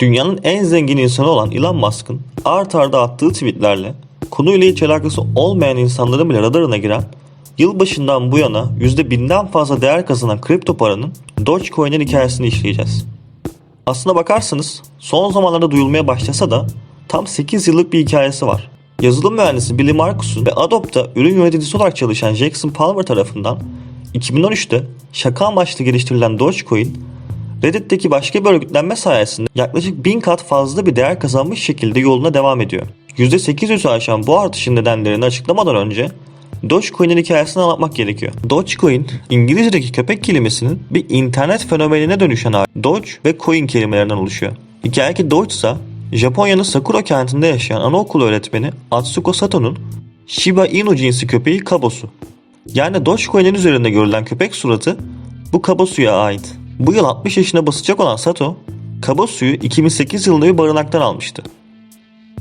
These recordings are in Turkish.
Dünyanın en zengin insanı olan Elon Musk'ın art arda attığı tweetlerle konuyla hiç alakası olmayan insanların bile radarına giren yılbaşından bu yana %1000'den fazla değer kazanan kripto paranın Dogecoin'in hikayesini işleyeceğiz. Aslına bakarsanız son zamanlarda duyulmaya başlasa da tam 8 yıllık bir hikayesi var. Yazılım mühendisi Billy Markus'un ve Adobe'da ürün yöneticisi olarak çalışan Jackson Palmer tarafından 2013'te şaka amaçlı geliştirilen Dogecoin, Reddit'teki başka bir örgütlenme sayesinde yaklaşık 1000 kat fazla bir değer kazanmış şekilde yoluna devam ediyor. %800'ü aşan bu artışın nedenlerini açıklamadan önce Dogecoin'in hikayesini anlatmak gerekiyor. Dogecoin, İngilizce'deki köpek kelimesinin bir internet fenomenine dönüşen hali. Doge ve coin kelimelerinden oluşuyor. Hikaye ki Doge ise Japonya'nın Sakura kentinde yaşayan anaokulu öğretmeni Atsuko Sato'nun Shiba Inu cinsi köpeği Kabosu. Yani Dogecoin'in üzerinde görülen köpek suratı bu Kabosu'ya ait. Bu yıl 60 yaşına basacak olan Sato, Kabosu'yu 2008 yılında bir barınaktan almıştı.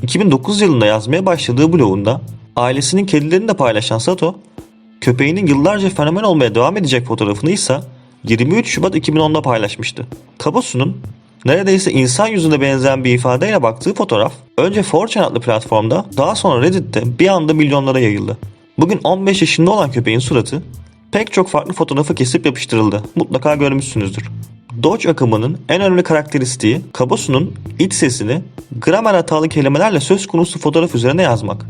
2009 yılında yazmaya başladığı blogunda ailesinin kedilerini de paylaşan Sato, köpeğinin yıllarca fenomen olmaya devam edecek fotoğrafını ise 23 Şubat 2010'da paylaşmıştı. Kabosu'nun neredeyse insan yüzüne benzeyen bir ifadeyle baktığı fotoğraf önce 4chan adlı platformda daha sonra Reddit'te bir anda milyonlara yayıldı. Bugün 15 yaşında olan köpeğin suratı pek çok farklı fotoğrafı kesip yapıştırıldı. Mutlaka görmüşsünüzdür. Doge akımının en önemli karakteristiği Kabosu'nun iç sesini gramer hatalı kelimelerle söz konusu fotoğraf üzerine yazmak.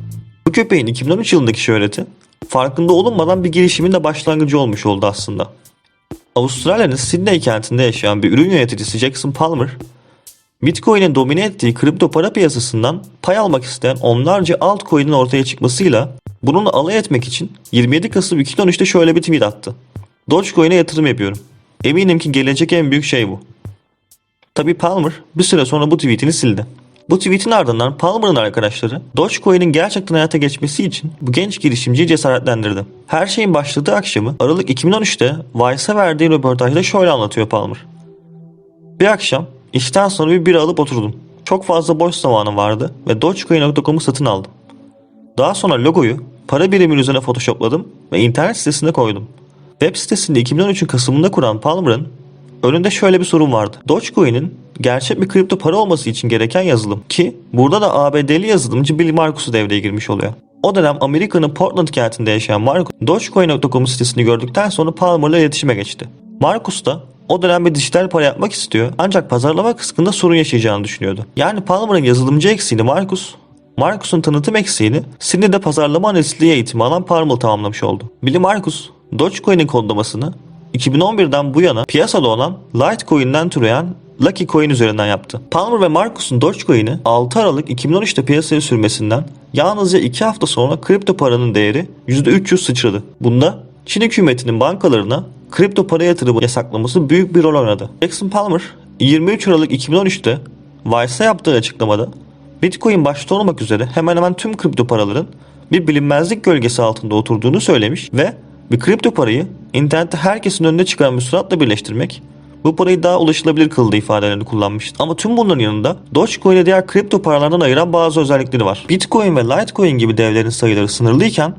Bu köpeğin 2013 yılındaki şöhreti farkında olunmadan bir girişimin de başlangıcı olmuş oldu aslında. Avustralya'nın Sydney kentinde yaşayan bir ürün yöneticisi Jackson Palmer, Bitcoin'in domine ettiği kripto para piyasasından pay almak isteyen onlarca altcoin'in ortaya çıkmasıyla bununla alay etmek için 27 Kasım 2013'te şöyle bir tweet attı. Dogecoin'e yatırım yapıyorum. Eminim ki gelecek en büyük şey bu. Tabi Palmer bir süre sonra bu tweetini sildi. Bu tweetin ardından Palmer'ın arkadaşları Dogecoin'in gerçekten hayata geçmesi için bu genç girişimciyi cesaretlendirdi. Her şeyin başladığı akşamı Aralık 2013'te Vice'a verdiği röportajda şöyle anlatıyor Palmer. Bir akşam işten sonra bir bira alıp oturdum. Çok fazla boş zamanım vardı ve Dogecoin.com'u satın aldım. Daha sonra logoyu para birimin üzerine photoshopladım ve internet sitesine koydum. Web sitesini 2013'ün Kasım'ında kuran Palmer'ın önünde şöyle bir sorun vardı. Dogecoin'in gerçek bir kripto para olması için gereken yazılım ki burada da ABD'li yazılımcı Bill Markus'u devreye girmiş oluyor. O dönem Amerika'nın Portland kentinde yaşayan Markus, Dogecoin.com sitesini gördükten sonra Palmer'la iletişime geçti. Markus da o dönem bir dijital para yapmak istiyor ancak pazarlama kısmında sorun yaşayacağını düşünüyordu. Yani Palmer'ın yazılımcı eksiğini Markus, Markus'un tanıtım eksiğini Sydney'de pazarlama analistliği eğitimi alan Palmer tamamlamış oldu. Billy Markus, Dogecoin'in kodlamasını 2011'den bu yana piyasada olan Litecoin'den türeyen Lucky Coin üzerinden yaptı. Palmer ve Markus'un Dogecoin'i 6 Aralık 2013'te piyasaya sürmesinden yalnızca 2 hafta sonra kripto paranın değeri %300 sıçradı. Bunda Çin hükümetinin bankalarına kripto para yatırımı yasaklaması büyük bir rol oynadı. Jackson Palmer 23 Aralık 2013'te Vice'a yaptığı açıklamada Bitcoin başta olmak üzere hemen hemen tüm kripto paraların bir bilinmezlik gölgesi altında oturduğunu söylemiş ve bir kripto parayı internette herkesin önüne çıkan bir suratla birleştirmek bu parayı daha ulaşılabilir kıldığı ifadelerini kullanmıştı. Ama tüm bunların yanında Dogecoin'e diğer kripto paralardan ayıran bazı özellikleri var. Bitcoin ve Litecoin gibi devlerin sayıları sınırlıyken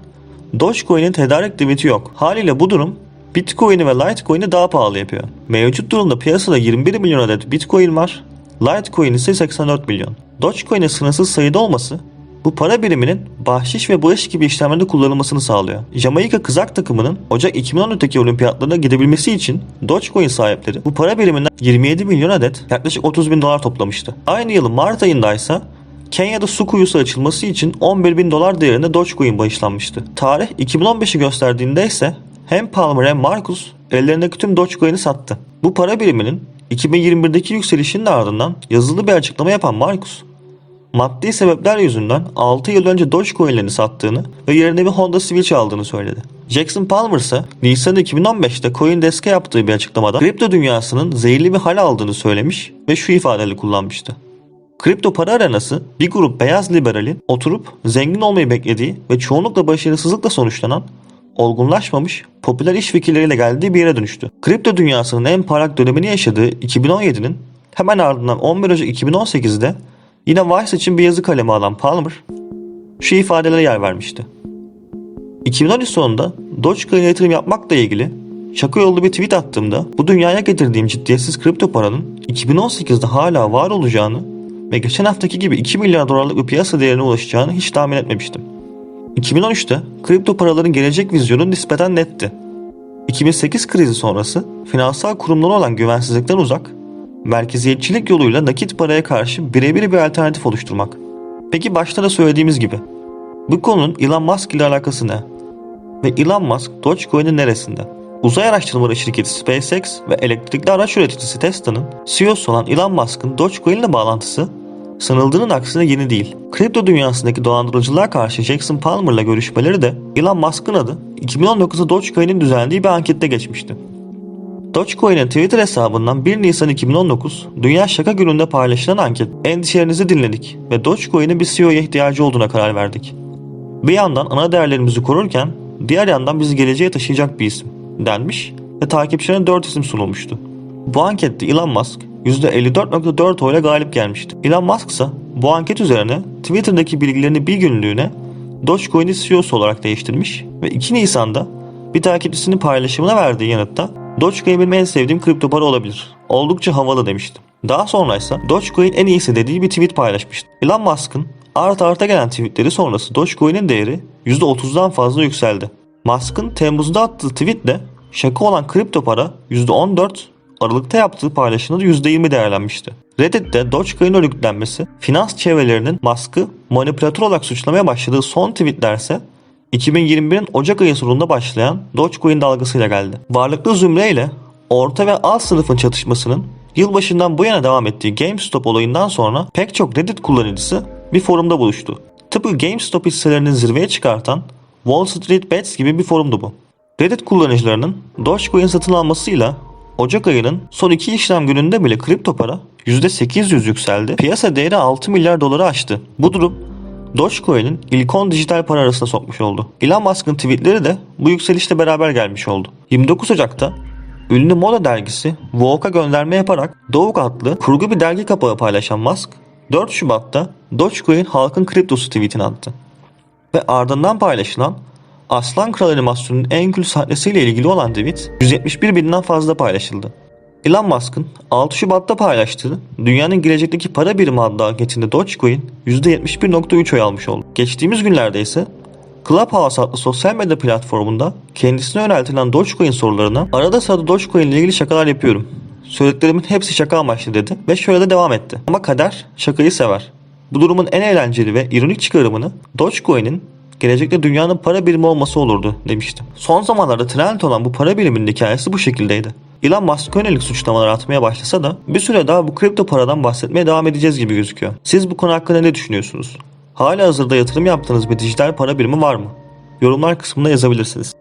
Dogecoin'in tedarik limiti yok. Haliyle bu durum Bitcoin'i ve Litecoin'i daha pahalı yapıyor. Mevcut durumda piyasada 21 milyon adet Bitcoin var. Litecoin ise 84 milyon. Dogecoin'in sınırsız sayıda olması bu para biriminin bahşiş ve bağış gibi işlemlerde kullanılmasını sağlıyor. Jamaika kızak takımının Ocak 2014'teki olimpiyatlarına gidebilmesi için Dogecoin sahipleri bu para biriminden 27 milyon adet yaklaşık 30 bin dolar toplamıştı. Aynı yılın Mart ayında ise Kenya'da su kuyusu açılması için 11 bin dolar değerinde Dogecoin bağışlanmıştı. Tarih 2015'i gösterdiğinde ise hem Palmer hem Marcus ellerindeki tüm Dogecoin'i sattı. Bu para biriminin 2021'deki yükselişinin ardından yazılı bir açıklama yapan Marcus, maddi sebepler yüzünden 6 yıl önce Dogecoin'lerini sattığını ve yerine bir Honda Civic aldığını söyledi. Jackson Palmer ise Nisan 2015'te CoinDesk'e yaptığı bir açıklamada kripto dünyasının zehirli bir hal aldığını söylemiş ve şu ifadeleri kullanmıştı. Kripto para arenası bir grup beyaz liberalin oturup zengin olmayı beklediği ve çoğunlukla başarısızlıkla sonuçlanan olgunlaşmamış, popüler iş fikirleriyle geldiği bir yere dönüştü. Kripto dünyasının en parlak dönemini yaşadığı 2017'nin hemen ardından 11 Ocak 2018'de yine Vice için bir yazı kalemi alan Palmer şu ifadelere yer vermişti. 2013 sonunda Dogecoin'e yatırım yapmakla ilgili şaka yollu bir tweet attığımda bu dünyaya getirdiğim ciddiyetsiz kripto paranın 2018'de hala var olacağını ve geçen haftaki gibi 2 milyar dolarlık bir piyasa değerine ulaşacağını hiç tahmin etmemiştim. 2013'te kripto paraların gelecek vizyonu nispeten netti. 2008 krizi sonrası finansal kurumlara olan güvensizlikten uzak, merkeziyetçilik yoluyla nakit paraya karşı birebir bir alternatif oluşturmak. Peki başta da söylediğimiz gibi bu konunun Elon Musk ile alakası ne? Ve Elon Musk Dogecoin'in neresinde? Uzay araştırmaları şirketi SpaceX ve elektrikli araç üreticisi Tesla'nın CEO'su olan Elon Musk'ın Dogecoin ile bağlantısı sanıldığının aksine yeni değil. Kripto dünyasındaki dolandırıcılığa karşı Jackson Palmer'la görüşmeleri de Elon Musk'ın adı 2019'da Dogecoin'in düzenlediği bir ankette geçmişti. Dogecoin'in Twitter hesabından 1 Nisan 2019 Dünya Şaka Günü'nde paylaşılan anket endişelerinizi dinledik ve Dogecoin'in bir CEO'ya ihtiyacı olduğuna karar verdik. Bir yandan ana değerlerimizi korurken diğer yandan bizi geleceğe taşıyacak bir isim denmiş ve takipçilerine 4 isim sunulmuştu. Bu ankette Elon Musk %54.4 oyla galip gelmişti. Elon Musk ise bu anket üzerine Twitter'daki bilgilerini bir günlüğüne Dogecoin'i CEO'su olarak değiştirmiş ve 2 Nisan'da bir takipçisinin paylaşımına verdiği yanıtta Dogecoin benim en sevdiğim kripto para olabilir. Oldukça havalı demişti. Daha sonra ise Dogecoin en iyisi dediği bir tweet paylaşmıştı. Elon Musk'ın art arta gelen tweetleri sonrası Dogecoin'in değeri %30'dan fazla yükseldi. Musk'ın Temmuz'da attığı tweetle şaka olan kripto para %14, Aralık'ta yaptığı paylaşımda da %20 değerlenmişti. Reddit'te Dogecoin örgütlenmesi finans çevrelerinin Musk'ı manipülatör olarak suçlamaya başladığı son tweetler ise 2021'in Ocak ayı sonunda başlayan Dogecoin dalgasıyla geldi. Varlıklı zümre ile orta ve alt sınıfın çatışmasının yılbaşından bu yana devam ettiği GameStop olayından sonra pek çok Reddit kullanıcısı bir forumda buluştu. Tıpkı GameStop hisselerinin zirveye çıkartan Wall Street Bets gibi bir forumdu bu. Reddit kullanıcılarının Dogecoin satın almasıyla Ocak ayının son iki işlem gününde bile kripto para %800 yükseldi. Piyasa değeri 6 milyar doları aştı. Bu durum Dogecoin'in ilk 10 dijital para arasına sokmuş oldu. Elon Musk'ın tweetleri de bu yükselişle beraber gelmiş oldu. 29 Ocak'ta ünlü moda dergisi Vogue'a gönderme yaparak Dog adlı kurgu bir dergi kapağı paylaşan Musk, 4 Şubat'ta Dogecoin halkın kriptosu tweetini attı. Ve ardından paylaşılan Aslan Kral animasyonunun en kült sahnesiyle ilgili olan tweet 171 binden fazla paylaşıldı. Elon Musk'ın 6 Şubat'ta paylaştığı dünyanın gelecekteki para birimi adlı anketinde Dogecoin %71.3 oy almış oldu. Geçtiğimiz günlerde ise Clubhouse adlı sosyal medya platformunda kendisine yöneltilen Dogecoin sorularına arada sırada Dogecoin ile ilgili şakalar yapıyorum. Söylediklerimin hepsi şaka amaçlı dedi ve şöyle de devam etti. Ama kader şakayı sever. Bu durumun en eğlenceli ve ironik çıkarımını Dogecoin'in gelecekte dünyanın para birimi olması olurdu demişti. Son zamanlarda trend olan bu para biriminin hikayesi bu şekildeydi. Elon Musk yönelik suçlamalar atmaya başlasa da bir süre daha bu kripto paradan bahsetmeye devam edeceğiz gibi gözüküyor. Siz bu konu hakkında ne düşünüyorsunuz? Hala hazırda yatırım yaptığınız bir dijital para birimi var mı? Yorumlar kısmında yazabilirsiniz.